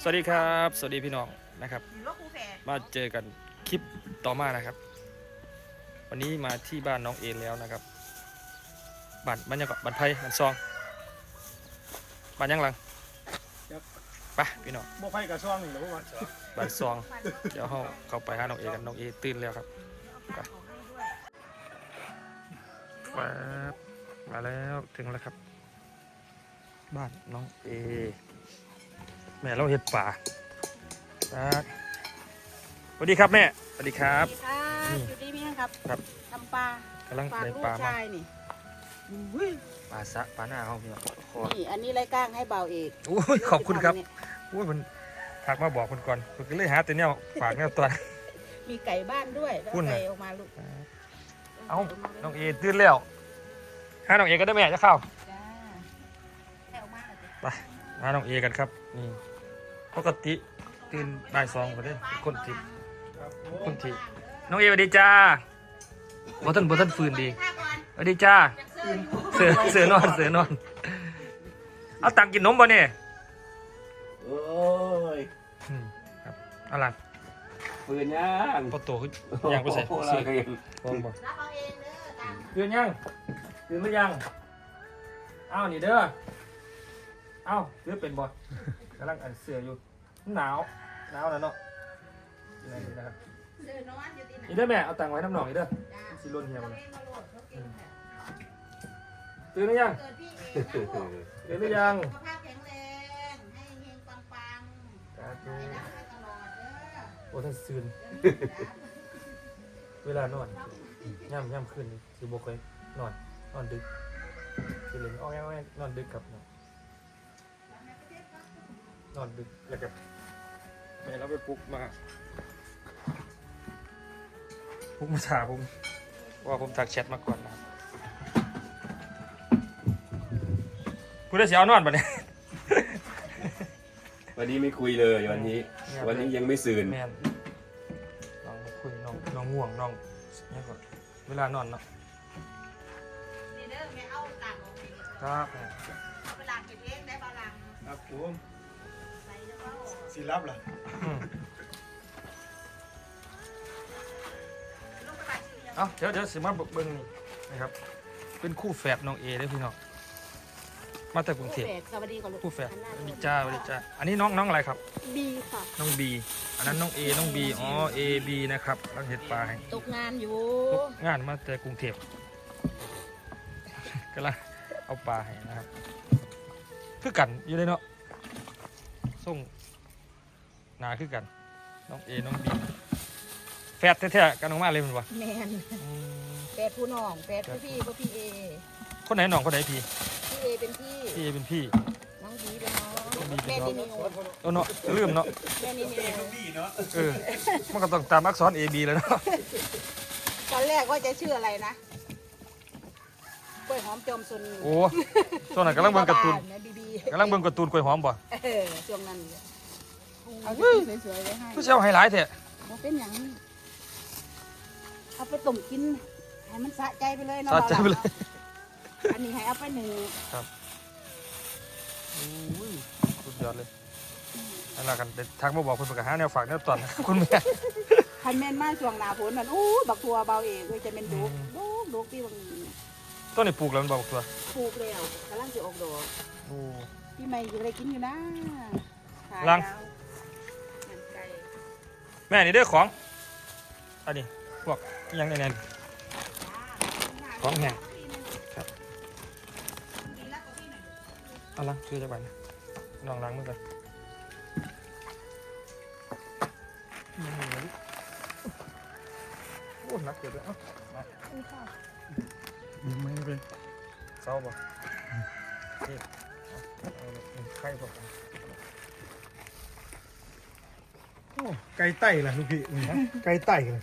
สวัสดีครับ สวัสดีพี่น้องนะครับอยู่รถกูแฝดมาเจอกันคลิปต่อมานะครับ วันนี้มาที่บ้านน้องเอแล้วนะครับบ้านบ้านยังก่อนบ้านไผ่บ้านซองบ้านยังหลังไปพี่น้องบ่ไฟกับช่วงนี่หรือว่าบ้านซองเดี๋ยวเขาเข้าไปหาน้องเอกันน้องเอตื่นแล้วครับเอาข้าวของให้ด้วยแป๊บมาแล้วถึงแล้วครับ บ้านน้องเอแม่เราเห็ดป่าครับสวัสดีครับแม่สวัสดีครับสวัสดีครับอยู่ดีมั้ยครับครับทำปลากำลังฝากได้ลูปลากมาชายนี่อุ้ยปลาสะปลาหน้าเขาพี่น้องคอนี่ อันนี้ไรก้างให้เบาเอกโอ้ยขอบคุณครับโอ้ยมันทักมาบอกคนก่อนผมก็เลยหาแต่เนี่ยฝากเนี่ยตัว มีไก่บ้านด้วยแล้วคุณน่ะ ไก่ออกมาลูกเอ้าน้องเอตื่นแล้วหาน้องเอก็ได้แม่จะเข้าจ้าให้ออกมาหน่อยสิไปหาน้องเอกันครับนี่ ปกติตื่นบ่ายสองก็ได้คนที่ครับคนที่น้องเอสวัสดีจ้าบ่ท่านบ่ท่านฟื้นดีข้าก่อนสวัสดีจ้ายังเสื้ออยู่เสือเสือนอนเสือนอนเอาตังค์กินนมบ่เนี่ยโอ้ยอืมครับเอาล่ะปืนย่างพอโตขึ้นย่างไปใส่โอ้โหซื้อเราเองฟองบ่รับเอาเองเด้อตังค์ตื่นยังตื่นหรือยังเอานี่เด้อเอาซื้อเป็นบ่ กำลังอันเสืออยู่ หนาว หนาวแล้วเนาะนี่นะนี่นะครับเสื้อนอนอยู่ที่ไหนนี่เด้อแม่เอาตังค์ไว้น้ำหนองนี่เด้อจ้าสิล้นเหี่ยวเอาเลยเองมาโหลดเขาเก่งแท้ตื่นหรือยังเกิดพี่เองนะลูกตื่นหรือยังสุขภาพแข็งแรง ให้เฮงปังปังสาธุให้รักไปตลอดเด้อโอ้ท่านซืนเด้อเวลานอนย่ำย่ำขึ้นนี่สิบ่เคยนอน นอนดึกสิเล่นอ้อแอ้อแอ้นอนดึกครับเนาะ นอนดึกแล้วก็แม่เราไปปลุกมาปลุกมาถามผมว่าผมทักแชทมาก่อนนะครับพูดได้เสียเอานอนปะเนี่ย วันนี้ไม่คุยเลยวันนี้ เงียบเลย วันนี้ยังไม่สื่นแม่นน้องมาคุยน้องน้องง่วงน้องเนี่ยก่อนเวลานอนเนาะนี่เด้อแม่เอาต่างออกไปครับเอาไปล้างเองได้บาลังครับผมใส่แล้วก็ สีรับล่ะอืมลงไปล้างชื่อยังเอาเดี๋ยวเดี๋ยวสิมาเบิ่งนี่นะครับ เป็นคู่แฝดน้องเอเด้อพี่น้องมาแต่กรุงเทพสวัสดีก่อนลูกคู่แฝดหันหน้สวัสดีชมจ้าสวัสดีจ้าอันนี้น้องน้องอะไรครับบีค่ะ น้องบีอันนั้นน้องเอน้องบีอ๋อเอบีนะครับรังเห็ดปลาให้ตกงานอยู่ตกงานมาแต่กรุงเทพก็ละเอาปลาให้นะครับ คือกันอยู่เลยเนาะส่ง หนาคือกัน น้องเอน้องบีแฝดแท้ๆกันออกมาเลยมันวะแมนอืมแปดผู้น้องแปดผู้พี่ผู้พี่เอคนไหนน้องคนไหนพี่พี่เอเป็นพี่พี่เอเป็นพี่น้องบีเป็นน้องน้องบีเป็แม่นน้องนิวเออเนาะลืมเนาะแม่นิวเออมันก็ต้องตามอักษร A B เลยเนาะตอนแรกว่าจะชื่ออะไรนะกล้วยหอมจอมซุนโอ้ช่วงนั้นกำลังเบิ่งการ์ตูนนะบีบีกำลังเบิ่งการ์ตูนกล้วยหอมบ่เออช่วงนั้น เลยเอาที่สวยๆไว้ให้ผู้เชี่ยวไฮไลท์แท้บ่เป็นอย่างนี้เอาไปต้มกินให้มันสะใจไปเลยเนาะสะใจไปเลย อันนี้ให้เอาไปหนึ่งอุ้ยสุดยอดเลยนั่นละกันเดี๋ยวทักมาบอกคุณประกาศหาแนวฝากแนวตอนนะครับคุณแม่คันแม่นมาช่วงหน้าฝนนั่นอู้บักทัวเบาเองเลยจะเป็นดุกอืมดุกดุกที่บางนี้ต้นนี้ปลูกแล้วมันบอกตัวปลูกแล้วกำลังจะออกดอกโอ้ พี่ไม่อยู่ได้กินอยู่นะขายลังแล้วเหมือนไก่ แม่นี่เด้อของ อันนี้พวกอิหยังแน่นของแห้งครับๆเอาลังช่วยจักบันน้องล้างมือกันอืมโอ้หนักเกินเลยเอ้ามาไม่เป็นเศร้าป่ะนี่เอาเอาเอาไข่ป่ะ โอ้ไก่ไต่ล่ะลูกพี่นี่นะไก่ไต่เลย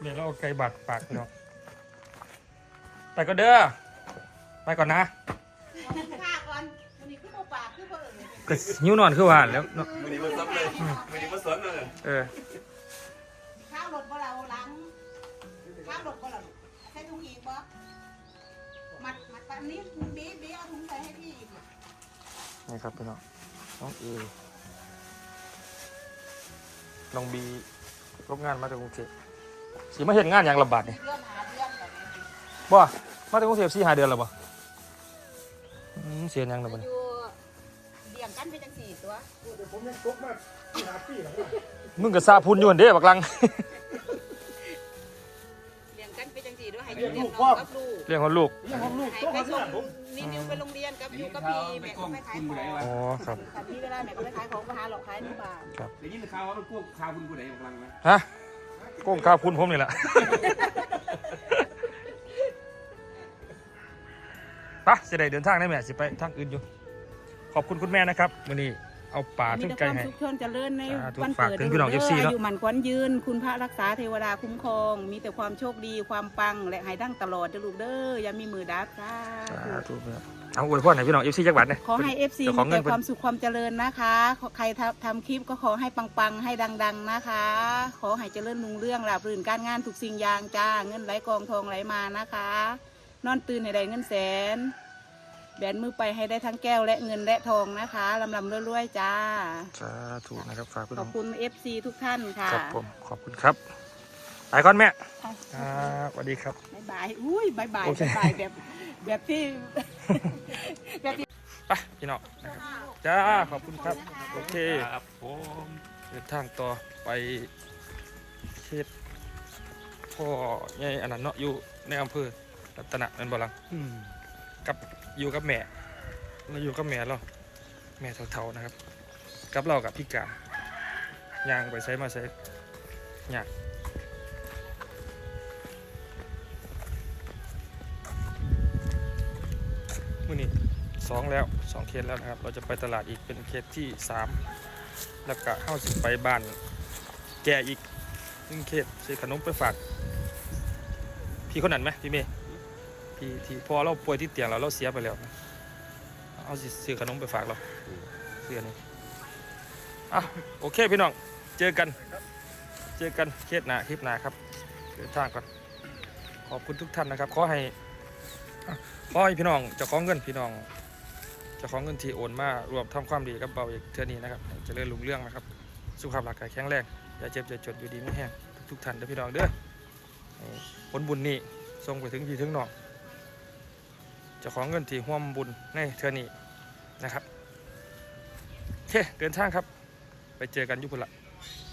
เดี๋ยวเราเอาไก่บาดปากพี่น้องไปก็เด้อไปก่อนนะข้าก่อนวันนี้คือโมปากคือเพิ่งก็หิวนอนคือว่าแล้วเนาะวันนี้มาซับเลยวันนี้มาสอนเลยเออข้าวรถบ่เราหลังข้าวรถบ่เราใช้ถุงอีกบ่มัดมัดปันนี้บีบีเอาถุงใส่ให้พี่อีกนี่ครับพี่น้องน้องเอ น้องบีลบงานมาจากกรุงเทพสีมาเห็นงานอย่างลำบากนี่เดือนหาเดือนแบบนี้บ่มาจากกรุงเทพสี่หาเดือนแล้วบ่อืมเสียยังแล้วบ่อเนี่ยยู่เบี่ยงกันไปจังสี่ตัวเดี๋ยวผมยังตกมาที่หาปีแล้วมึงก็ซาพุนอยู่หั่นเด้บักลังเบี่ยงกันไปจังสี่ด้วยให้อยู่เรียนน้องกับลูกเรื่องของลูก ยังห้องลูกให้ต้องไปมาส่หางผม นี่นิวไปโรงเรียนกับอยู่กับพี่แม่ก็ไปขายของอ๋อครับแต่พี่เวลาแม่ก็ไปขายของไปหาหลอกขายนี่บ้างได้ยินข่าวว่ามันพวกข่าวคุณผู้ใดกำลังไหมฮะโก้งข้าวพุนผมนี่แหละไปะสิได้เดินทางได้แม่สิไปทางอื่นอยู่ ขอบคุณคุณแม่นะครับวันนี้ เอาป่ามีถึงแต่ไกลความให้ สุขเชิญเจริญในสาธุวันฝากเกิดถึงพี่น้องด้ FC เนอะอยู่หมันขวัญยืน คุณพระรักษาเทวดาคุ้มครอง มีแต่ความโชคดีความปัง และให้ดั้งตลอดเด้อลูกเด้ออย่ามีมือดับค่ะสาธุครับเอาอวยพรให้พี่น้องเอฟซีจักรบัตรเนี่ยขอให้ FC เจ้าของมีเงิแต่นเพิ่นความสุขความเจริญนะคะขอใครทำทำคลิปก็ขอให้ปังๆ ให้ดัง ๆนะคะ ขอให้เจริญรุ่งเรื่องราบรื่นการงานทุกสิ่งอย่างจ้าเงินไหลกองทองไหลมานะคะ นอนตื่นให้ได้เงินแสน แบนมือไปให้ได้ทั้งแก้วและเงินและทองนะคะลำลำรวยๆจ้าสาธุนะครับฝากพี่ขน้ออบงคุณ FC ทุกท่านค่ะครับผมขอบคุณครับไปก่อนแม่เอาครับสวัสดีครับบายบายอุ้ยบายบายโอเคบายบายแบบแบบที่ แบบที่ ไปพี่น้องนะครับจ้าขอบคุณครับ โอเคครับผมเดินทางต่อไปเขตพ่อใหญ่อันนั้นเนาะอยู่ในอำเภอรัตนะนันบลังอืมกับ อยู่กับแม่เราอยู่กับแม่เราแม่เท่าๆนะครับ กับเรากับพี่กาย่างไปใช้มาใช้ยากมื่อนี้สองแล้วสองเคสแล้วนะครับ เราจะไปตลาดอีกเป็นเคสที่สามแล้วก็เข้าสิไปบ้านแกอีกหนึ่งเคสซื้อขนมไปฝากพี่คนนั้นไหมพี่เมย์ ที่ที่พอเราป่วยที่เตียงเราเราเสียไปแล้วนะเอาสิซื้อขนมไปฝากเราเสื้อนี้อะโอเคพี่น้องเจอกัน เจอกันเคสหนาคลิปหนาครับเดินทางก่อนขอบคุณทุกท่านนะครับ ขอให้ขอให้พี่น้องจ้าของเงินพี่น้องจ้าของเงินที่โอนมารวมทำความดีกับเบาอีกเท่านี้นะครับจะเริ่รุ่งเรื่องนะครับ สุขภาพร่างกายแข็งแรงอย่าเจ็บอย่าจนอยู่ดีไม่แห้งทุกท่านเด้อพี่น้องเด้อผลบุญนี้ส่งไปถึงพี่ถึงน้อง จ้าของเงินที่ห่วมบุญในเทือนี้นะครับโอเคเดินทางครับ ไปเจอกันยุพุละ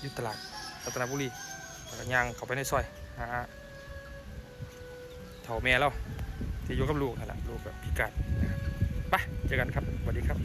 ยุตลาดรัตนบุรีแล้วก็ย่างเข้าไปในซอยหาเถ่าแม่เราที่อยู่กับลูกนั่นแหละลูกแบบพิการนะครับไปเจอกันครับสวัสดีครับ